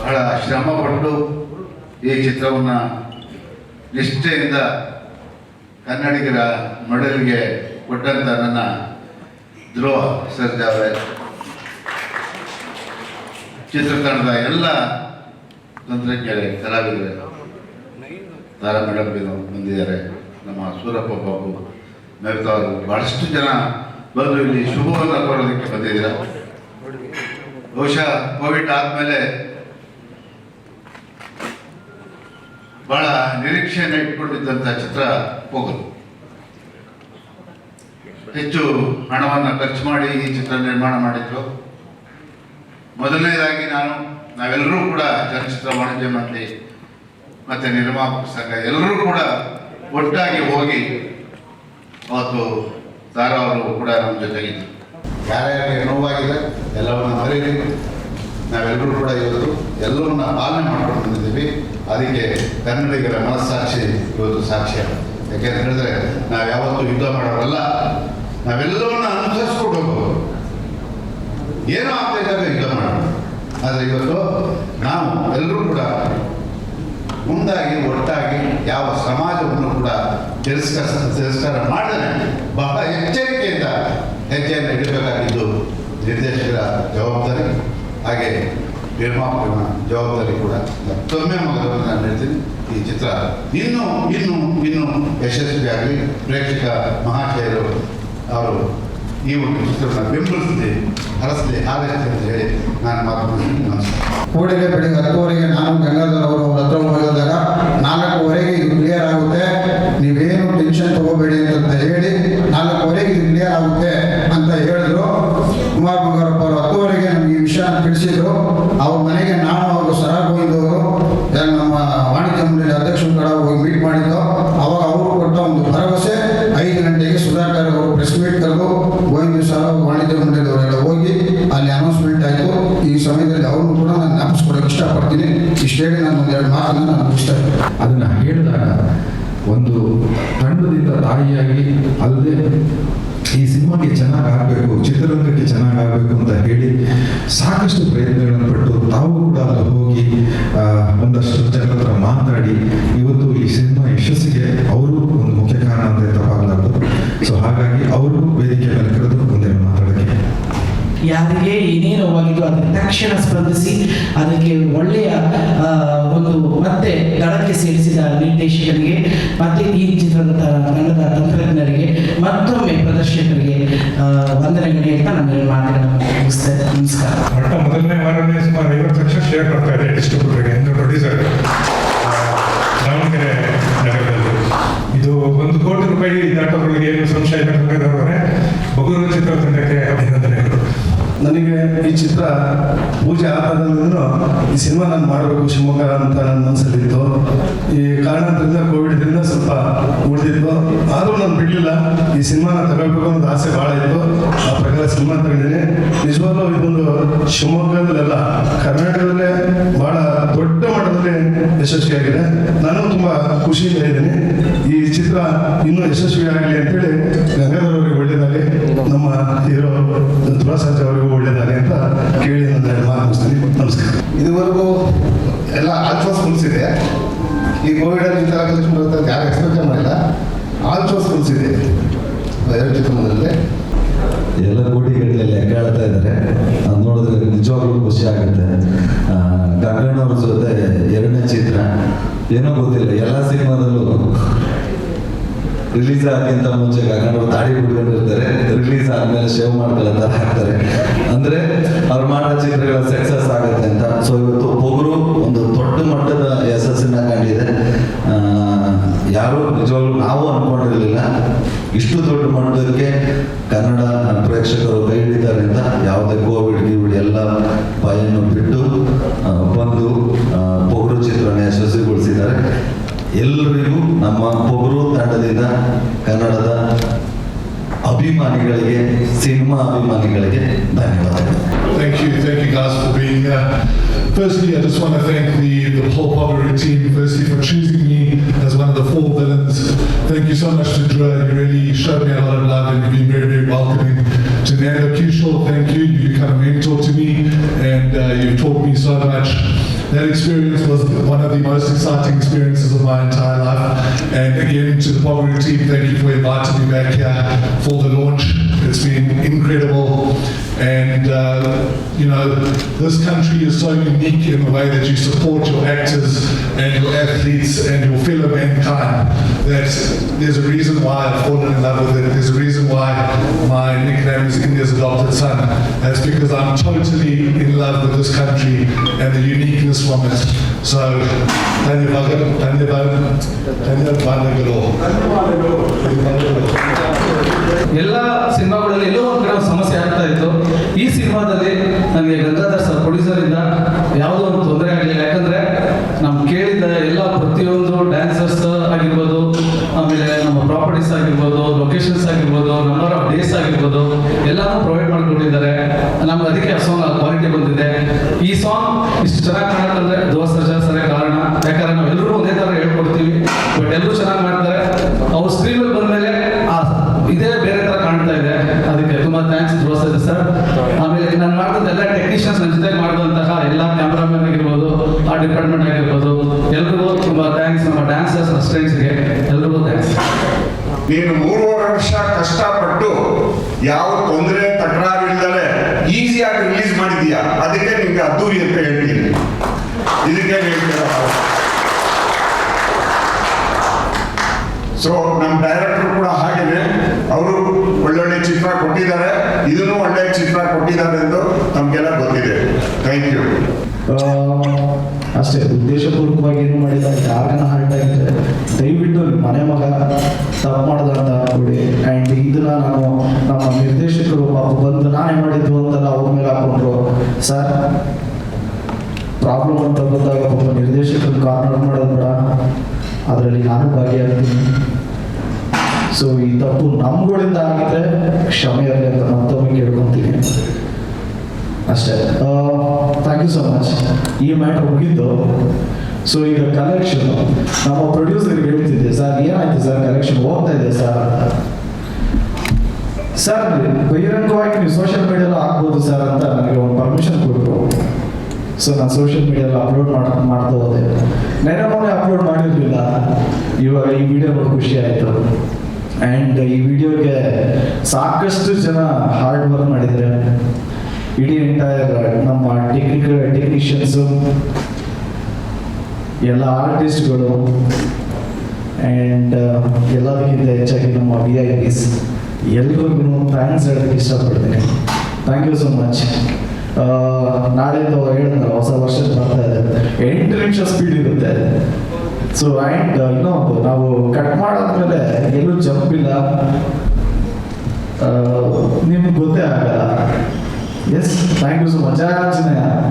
ಬಹಳ ಶ್ರಮಪಟ್ಟು ಈ ಚಿತ್ರವನ್ನು ನಿಷ್ಠೆಯಿಂದ ಕನ್ನಡಿಗರ ಮಡಲಿಗೆ ಕೊಟ್ಟಂತ ನನ್ನ ಧ್ರುವ ಸರ್ಜಾವೆ ಚಿತ್ರತಂಡದ ಎಲ್ಲ ತಂತ್ರಜ್ಞರೇ, ಕಲಾವಿದರೆ ತಾರಾ ಮೇಡಮ್ ಬಂದಿದ್ದಾರೆ. ನಮ್ಮ ಸೂರಪ್ಪ ಬಾಬು ಮೇಘತಾ ಅವರು ಬಹಳಷ್ಟು ಜನ ಬಂದು ಇಲ್ಲಿ ಶುಭವನ್ನು ಕೊಡೋದಕ್ಕೆ ಬಂದಿದ್ದೀರಾ. ಬಹುಶಃ ಕೋವಿಡ್ ಆದಮೇಲೆ ಬಹಳ ನಿರೀಕ್ಷೆಯನ್ನು ಇಟ್ಕೊಂಡಿದ್ದಂಥ ಚಿತ್ರ ಹೋಗಲು ಹೆಚ್ಚು ಹಣವನ್ನು ಖರ್ಚು ಮಾಡಿ ಈ ಚಿತ್ರ ನಿರ್ಮಾಣ ಮಾಡಿದ್ರು. ಮೊದಲನೇದಾಗಿ ನಾನು, ನಾವೆಲ್ಲರೂ ಕೂಡ ಚಲನಚಿತ್ರ ವಾಣಿಜ್ಯ ಮಂಡಳಿ ಮತ್ತು ನಿರ್ಮಾಪಕ ಸಂಘ ಎಲ್ಲರೂ ಕೂಡ ಒಟ್ಟಾಗಿ ಹೋಗಿ ಅವತ್ತು ತಾರಾ ಅವರು ಕೂಡ ನಮ್ಮ ಜೊತೆಗಿದ್ರು. ಯಾರ್ಯಾರಿಗೆ ನೋವಾಗಿದೆ ಎಲ್ಲವನ್ನ ಮರೀರಿ ನಾವೆಲ್ಲರೂ ಕೂಡ ಇವತ್ತು ಎಲ್ಲವನ್ನ ಪಾಲನೆ ಮಾಡ್ಕೊಂಡು ಬಂದಿದ್ದೀವಿ ಅದಕ್ಕೆ ಕನ್ನಡಿಗರ ಮನಸ್ಸಾಕ್ಷಿ ಇವತ್ತು ಸಾಕ್ಷ್ಯ ಯಾಕೆಂತ ಹೇಳಿದ್ರೆ, ನಾವು ಯಾವತ್ತೂ ಯುದ್ಧ ಮಾಡೋರಲ್ಲ. ನಾವೆಲ್ಲವನ್ನ ಅನುಸರಿಸ್ಕೊಂಡು ಏನು ಏನೋ ಯುದ್ಧ ಮಾಡೋಣ ಆದರೆ ಇವತ್ತು ನಾವು ಎಲ್ಲರೂ ಕೂಡ ಮುಂದಾಗಿ, ಒಟ್ಟಾಗಿ ಯಾವ ಸಮಾಜವನ್ನು ಕೂಡ ತಿರಸ್ಕಾರ ತಿರಸ್ಕಾರ ಮಾಡಿದರೆ ಬಹಳ ಎಚ್ಚರಿಕೆಯಿಂದ ಹೆಜ್ಜೆಯನ್ನು ಇಡಬೇಕಾಗಿದ್ದು ನಿರ್ದೇಶಕರ ಜವಾಬ್ದಾರಿ ಹಾಗೆ ನಿರ್ಮಾಪಕನ ಜವಾಬ್ದಾರಿ ಕೂಡ ಮತ್ತೊಮ್ಮೆ ಮೊದಲು ನಾನು ಹೇಳ್ತೀನಿ, ಈ ಚಿತ್ರ ಇನ್ನೂ ಇನ್ನೂ ಇನ್ನೂ ಯಶಸ್ವಿಯಾಗಲಿ ಪ್ರೇಕ್ಷಕ ಮಹಾಶಯರು ಅವರು ಈ ಒಂದು ಚಿತ್ರವನ್ನು ಬೆಂಬಲಿಸಿದೆ ಹರಸಲಿ ಹಾರೈಸಲಿ ಅಂತ ಹೇಳಿ ನಾನು ಮಾತನಾಡ್ತೀನಿ. ನಮಸ್ಕಾರ. ಕೂಡಲೇ ಬೆಳಿಗ್ಗೆ ಹತ್ತುವರೆಗೆ ನಾನು ಗಂಗಾಧರ್ ಅವರು ಅವ್ರ ಹತ್ರ ಹೋಗಿದಾಗ ಇಷ್ಟು ನಾನು ಒಂದೆರಡು ಮಾತನ್ನು ನಾನು ಮುಗಿಸ್ತಾ ಅದನ್ನು ಹೇಳಿದಾಗ ಒಂದು ತಂಡದಿಂದ ತಾಯಿಯಾಗಿ ಅಲ್ಲದೆ ಈ ಸಿನಿಮಾಗೆ ಚೆನ್ನಾಗಿ ಆಗಬೇಕು ಚಿತ್ರರಂಗಕ್ಕೆ ಚೆನ್ನಾಗಿ ಆಗಬೇಕು ಅಂತ ಹೇಳಿ ಸಾಕಷ್ಟು ಪ್ರಯತ್ನಗಳನ್ನು ಪಟ್ಟು ತಾವು ಕೂಡ ಅಲ್ಲಿ ಹೋಗಿ ಒಂದಷ್ಟು ಜನರ ಹತ್ರ ಮಾತಾಡಿ ತಕ್ಷಣ ಸ್ಪಂದಿಸಿ ಅದಕ್ಕೆ ಒಳ್ಳೆಯ ಒಂದು ಮತ್ತೆ ದಳಕ್ಕೆ ಸೇರಿಸಿದ ನಿರ್ದೇಶಕರಿಗೆ, ಮತ್ತೆ ಈ ಚಿತ್ರದ ತಂಡದ ತಂತ್ರಜ್ಞರಿಗೆ, ಮತ್ತೊಮ್ಮೆ ಪ್ರದರ್ಶಕರಿಗೆ ವಂದನೆ ವಂದನೆಗಳು ಅಂತ ನಾನು ಮಾತುಗಳನ್ನು ಮುಗಿಸ್ತೇನೆ ನಮಸ್ಕಾರ. ಮೊದಲನೇ ವಾರನೇ ಸುಮಾರು ಐವತ್ತು ಲಕ್ಷ ಶೇರ್ ಕೊಡ್ತಾ ಇದೆ ಡಿಸ್ಟ್ರಿಬ್ಯೂಟರ್ಗೆ ಪ್ರೊಡ್ಯೂಸರ್ ಚಿತ್ರ ಪೂಜೆ ಆದಾದ್ರೂ ಈ ಸಿನಿಮಾ ನಾನು ಮಾಡಬೇಕು ಶಿವಮೊಗ್ಗ ಅಂತ ನನ್ನ ಮನಸ್ಸಲ್ಲಿತ್ತು. ಈ ಕಾರಣದಿಂದ ಕೋವಿಡ್ದಿಂದ ಸ್ವಲ್ಪ ಉಳಿದಿತ್ತು. ಆದರೂ ನಾನು ಬಿಡಲಿಲ್ಲ. ಈ ಸಿನಿಮಾನ ತಗೋಬೇಕು ಅನ್ನೋದು ಆಸೆ ಭಾಳ ಇತ್ತು. ಆ ಪ್ರಕಾರ ಸಿನಿಮಾ ತಗೊಂಡಿದ್ದೀನಿ. ನಿಜವಾಗ್ಲೂ ಇದೊಂದು ಶಿವಮೊಗ್ಗದಲ್ಲೆಲ್ಲ ಕರ್ನಾಟಕದಲ್ಲೇ ಭಾಳ ದೊಡ್ಡ ಮಟ್ಟದಲ್ಲಿ ಯಶಸ್ವಿಯಾಗಿದೆ. ನಾನು ತುಂಬ ಖುಷಿಯಿಂದ ಇದ್ದೀನಿ. ಈ ಚಿತ್ರ ಇನ್ನೂ ಯಶಸ್ವಿ ಆಗಲಿ ಅಂತೇಳಿ ಗಂಗಾಧರ್ ಅವರಿಗೆ ಒಳ್ಳೆಯದಾಗಲಿ ನಮ್ಮ ಹೀರೋ ಧ್ರುವಸಜ್ಜ ಅವರಿಗೂ ಒಳ್ಳೆಯದಾಗಲಿ ಅಂತ ಕೇಳಿ ನನ್ನ ಎರಡು ನಮಸ್ಕಾರ. ಇದುವರೆಗೂ ಎಲ್ಲ ಆಲ್ಫೋಸ್ ಮುಗಿಸಿದೆ. ಈ ಕೋವಿಡಲ್ಲಿ ಈ ಥರ ಕಲೆಕ್ಷನ್ ಬರುತ್ತೆ ಯಾರು ಎಕ್ಸ್ಪೆಕ್ಟ್ ಮಾಡಿಲ್ಲ. ಆಲ್ಫೋಸ್ ಮುಗಿಸಿದೆ. ಎರಡು ಚಿತ್ರದಲ್ಲಿ ಎಲ್ಲ ಕೋಟಿಗಟ್ಟಲೆ ಲೆಕ್ಕ ಹೇಳ್ತಾ ಇದ್ದಾರೆ. ಅದು ನೋಡಿದ್ರೆ ನಿಜವಾಗ್ಲೂ ಖುಷಿ ಆಗುತ್ತೆ. ಗಂಗಣ್ಣವ್ರ ಗಂಗಣ್ಣ ಜೊತೆ ಎರಡನೇ ಚಿತ್ರ. ಏನೋ ಗೊತ್ತಿಲ್ಲ. ಎಲ್ಲ ಸಿನಿಮಾದಲ್ಲೂ ರಿಲೀಸ್ ಆಗಿಂತ ಮುಂಚೆ ಅವ್ರು ತಾಡಿ ಬಿಟ್ಕೊಂಡಿರ್ತಾರೆ ರಿಲೀಸ್ ಆದ್ಮೇಲೆ ಶೇವ್ ಅಂತ ಹಾಕ್ತಾರೆ. ಅಂದ್ರೆ ಅವ್ರು ಮಾಡೋ ಚಿತ್ರಗಳ ಸಕ್ಸಸ್ ಆಗುತ್ತೆ ಅಂತ. ಸೊ ಇವತ್ತು ಒಬ್ಬರು ಒಂದು ದೊಡ್ಡ ಮಟ್ಟದ ಯಶಸ್ಸನ್ನ ಕಂಡಿದೆ. ಯಾರು ನಿಜವಾಗ್ಲೂ ನಾವು ಅನ್ಕೊಂಡಿರ್ಲಿಲ್ಲ. ಇಷ್ಟು ದೊಡ್ಡ ಮಟ್ಟಕ್ಕೆ ಕನ್ನಡ ಪ್ರೇಕ್ಷಕರು ಕೈ ಹಿಡಿತಾರೆ ಅಂತ ಯಾವುದೇ ಕೋವಿಡ್ ಗಿವಿಡ್ ಎಲ್ಲ ಭಯನ್ನು ಬಿಟ್ಟು ಬಂದು ಪೊಗರು ಚಿತ್ರಣ ಯಶಸ್ವಿಗೊಳಿಸಿದ್ದಾರೆ. ಎಲ್ಲರಿಗೂ ನಮ್ಮ ಪೊಗರು ತಂಡದಿಂದ ಕನ್ನಡದ ಅಭಿಮಾನಿಗಳಿಗೆ ಸಿನಿಮಾ ಅಭಿಮಾನಿಗಳಿಗೆ ಧನ್ಯವಾದಗಳು Thank you, thank you guys for being uh, firstly, I just want to thank the, the whole Poverty team, firstly, for choosing me as one of the four villains. Thank you so much to Drew. You really showed me a lot of love and you've been very, very welcoming. To Nando Kishore, thank you. You become a mentor to me and uh, you've taught me so much. That experience was one of the most exciting experiences of my entire life. And again, to the Poverty team, thank you for inviting me back here for the launch. It's been incredible. And, uh, you know, this country is so unique in the way that you support your actors and your athletes and your fellow mankind that there's a reason why I've fallen in love with it. There's adopted son. That's because I'm totally in love with this country and the uniqueness from it. So, ಧನ್ಯವಾದ ಧನ್ಯವಾದ ಧನ್ಯವಾದಗಳು ಎಲ್ಲ ಸಿನಿಮಾಗಳಲ್ಲಿ ಎಲ್ಲೋ ಒಂದು ಕಡೆ ಸಮಸ್ಯೆ ಆಗ್ತಾ ಇತ್ತು ಈ ಸಿನಿಮಾದಲ್ಲಿ ನನಗೆ ಗಂಗಾಧರ್ ಸರ್ ಪ್ರೊಡ್ಯೂಸರಿಂದ ಯಾವುದೋ ಒಂದು ತೊಂದರೆ ಆಗಲಿಲ್ಲ ಯಾಕಂದ್ರೆ ನಾವು ಕೇಳಿದ ಎಲ್ಲ ಪ್ರತಿಯೊಂದು ಡ್ಯಾನ್ಸರ್ಸ್ ಆಗಿರ್ಬೋದು ಆಮೇಲೆ ನಮ್ಮ ಪ್ರಾಪರ್ಟೀಸ್ ಆಗಿರ್ಬೋದು ಲೊಕೇಶನ್ಸ್ ಆಗಿರ್ಬೋದು ನಂಬರ್ ಆಫ್ ಡೇಸ್ ಆಗಿರ್ಬೋದು, ಎಲ್ಲಾನು ಪ್ರೊವೈಡ್ ಮಾಡ್ಕೊಂಡಿದ್ದಾರೆ. ನಮ್ಗೆ ಅದಕ್ಕೆ ಆ ಸಾಂಗ್ ಕ್ವಾಲಿಟಿ ಬಂದಿದೆ. ಈ ಸಾಂಗ್ ಇಷ್ಟು ಚೆನ್ನಾಗಿ ಕಾಣುತ್ತಂದ್ರೆ ದೋಸ್ ಸರಿ ಕಾರಣ. ಯಾಕಂದ್ರೆ ನಾವು ಎಲ್ಲರೂ ಒಂದೇ ಥರ ಹೇಳ್ಕೊಡ್ತೀವಿ ಬಟ್ ಎಲ್ಲರೂ ಚೆನ್ನಾಗಿ ಮಾಡ್ತಾರೆ. ಅವ್ರು ಸ್ಕ್ರೀನ್ ಬಂದಮೇಲೆ ಆ, ಇದೇ ಬೇರೆ ತರ ಕಾಣ್ತಾ ಇದೆ. ಅದಕ್ಕೆ ತುಂಬಾ ಥ್ಯಾಂಕ್ಸ್ ದೋಸ್ ಸರ್ಜಾ ಸರ್. ನಾನು ಮಾಡಿದ ಎಲ್ಲ ಟೆಕ್ನಿಷಿಯನ್ಸ್ ನನ್ನ ಜೊತೆ ಮಾಡಿದಂತಹ ಎಲ್ಲ ಕ್ಯಾಮ್ರಾಮನ್ ಆಗಿರ್ಬೋದು, ಆ ಡಿಪಾರ್ಟ್ಮೆಂಟ್ ಆಗಿರ್ಬೋದು, ಎಲ್ರಿಗೂ ತುಂಬ ಥ್ಯಾಂಕ್ಸ್ ನಮ್ಮ ಡ್ಯಾನ್ಸರ್ಸ್ ಅಸ್ಟೆಂಟ್ಸ್ಗೆ ಎಲ್ರಿಗೂ ಥ್ಯಾಂಕ್ಸ್ ನೀನು ಮೂರುವರೆ ವರ್ಷ ಕಷ್ಟಪಟ್ಟು ಯಾವ ತೊಂದರೆ ತಕರಾರು ಇಲ್ಲದೆ ಈಸಿಯಾಗಿ ರಿಲೀಸ್ ಮಾಡಿದೀಯಾ ಅದಕ್ಕೆ ನಿಮ್ಗೆ ಅದ್ದೂರಿ ಅಂತ ಹೇಳ್ತೀನಿ. ಇದಕ್ಕೆ ಹೇಳ್ತೀರಾ ಸೊ ನಮ್ಮ ಡೈರೆಕ್ಟರ್ ಕೂಡ ಹಾಗೇನೆ ಅವರು ಒಳ್ಳೊಳ್ಳೆ ಚಿತ್ರ ಕೊಟ್ಟಿದ್ದಾರೆ ಚಿತ್ರ ಕೊಟ್ಟಿದ್ದಾರೆ ಎಂದು ನಮಗೆಲ್ಲ ಗೊತ್ತಿದೆ. ಥ್ಯಾಂಕ್ ಯು ಅಷ್ಟೇ, ಉದ್ದೇಶಪೂರ್ವಕವಾಗಿ ಏನು ಮಾಡಿಲ್ಲ, ಯಾರನ್ನ ಹರ್ಟ್ ಆಗಿದ್ರೆ ದಯವಿಟ್ಟು ಮನೆ ಮಗ ತಪ್ಪು ಮಾಡ್ದ ಅಂತ ಅನ್ಕೊಡಿ ಆ್ಯಂಡ್ ಇದನ್ನ ನಾನು ನಮ್ಮ ನಿರ್ದೇಶಕರು, ಪಾಪ ಬಂದು ನಾನೇ ಮಾಡಿದ್ದು ಅಂತೆಲ್ಲ ಅವ್ರ ಮೇಲೆ ಹಾಕೊಂಡ್ರು. ಸರ್ ಪ್ರಾಬ್ಲಮ್ ಅಂತ ಬಂದಾಗ ಪಾಪ ನಿರ್ದೇಶಕರು ಕಾರ್ನರ್ ಮಾಡೋದು ಬೇಡ. ಅದರಲ್ಲಿ ನಾನು ಭಾಗಿಯಾಗ್ತೀನಿ. ಸೊ ಈ ತಪ್ಪು ನಮ್ಗಳಿಂದ ಆಗಿದ್ರೆ ಕ್ಷಮೆ ಇರಲಿ ಅಂತ ಮತ್ತೊಮ್ಮೆ ಕೇಳ್ಕೊಂತೀನಿ ಅಷ್ಟೇ. ಥ್ಯಾಂಕ್ ಯು ಸೊ ಮಚ್ ಈ ಮ್ಯಾಟ್ರ್ ಹೋಗಿದ್ದು ಸೊ ಈಗ ಕಲೆಕ್ಷನ್ ನಮ್ಮ ಪ್ರೊಡ್ಯೂಸರ್ ಹೇಳ್ತಿದ್ದೆ ಸರ್ ಏನಾಯ್ತು ಸರ್ ಕಲೆಕ್ಷನ್ ಹೋಗ್ತಾ ಇದೆ ಸರ್ ಸರ್ ಬಹಿರಂಗವಾಗಿ ನೀವು ಸೋಷಿಯಲ್ ಮೀಡಿಯಲ್ಲಿ ಹಾಕ್ಬೋದು ಸರ್ ಅಂತ ನನಗೆ ಒಂದು ಪರ್ಮಿಷನ್ ಕೊಟ್ಟರು ಸೊ ನಾನು ಸೋಷಿಯಲ್ ಮೀಡಿಯಾದಲ್ಲಿ ಅಪ್ಲೋಡ್ ಮಾಡ್, ಮಾಡ್ತಾ ಹೋದೆ. ಮೊನ್ನೆ ಅಪ್ಲೋಡ್ ಮಾಡಿರಲಿಲ್ಲ. ಇವಾಗ ಈ ವಿಡಿಯೋ ನೋಡಿ ಖುಷಿ ಆಯಿತು. ಆ್ಯಂಡ್ ಈ ವಿಡಿಯೋಗೆ ಸಾಕಷ್ಟು ಜನ ಹಾರ್ಡ್ ವರ್ಕ್ ಮಾಡಿದ್ದಾರೆ. ಇಡೀ ಎಂಟೈರ್ ನಮ್ಮ ಟೆಕ್ನಿಕಲ್ ಟೆಕ್ನಿಷಿಯನ್ಸು ಎಲ್ಲ ಆರ್ಟಿಸ್ಟ್ಗಳು ಆ್ಯಂಡ್ ಎಲ್ಲದಕ್ಕಿಂತ ಹೆಚ್ಚಾಗಿ ನಮ್ಮ ವಿ ಐ ಪಿಸ್ ಎಲ್ರಿಗೂ ಥ್ಯಾಂಕ್ಸ್ ಹೇಳೋದಕ್ಕೆ ಇಷ್ಟಪಡ್ತೀನಿ. ಥ್ಯಾಂಕ್ ಯು ಸೊ ಮಚ್ ನಾಳೆಯಿಂದ ಹೇಳಿದ್ನಲ್ಲ ಹೊಸ ವರ್ಷ ಬರ್ತಾ ಇದೆ. ಎಂಟು ನಿಮಿಷ ಸ್ಪೀಡ್ ಇರುತ್ತೆ. ಸೊ ಆ್ಯಂಡ್ ಇನ್ನೊಂದು ನಾವು ಕಟ್ ಮಾಡಾದ್ಮೇಲೆ ಎಲ್ಲೂ ಜಂಪ್ ಇಲ್ಲ. ನಿಮ್ಗೆ ಗೊತ್ತೇ ಆಗಲ್ಲ. Yes thank you so much Anjaneya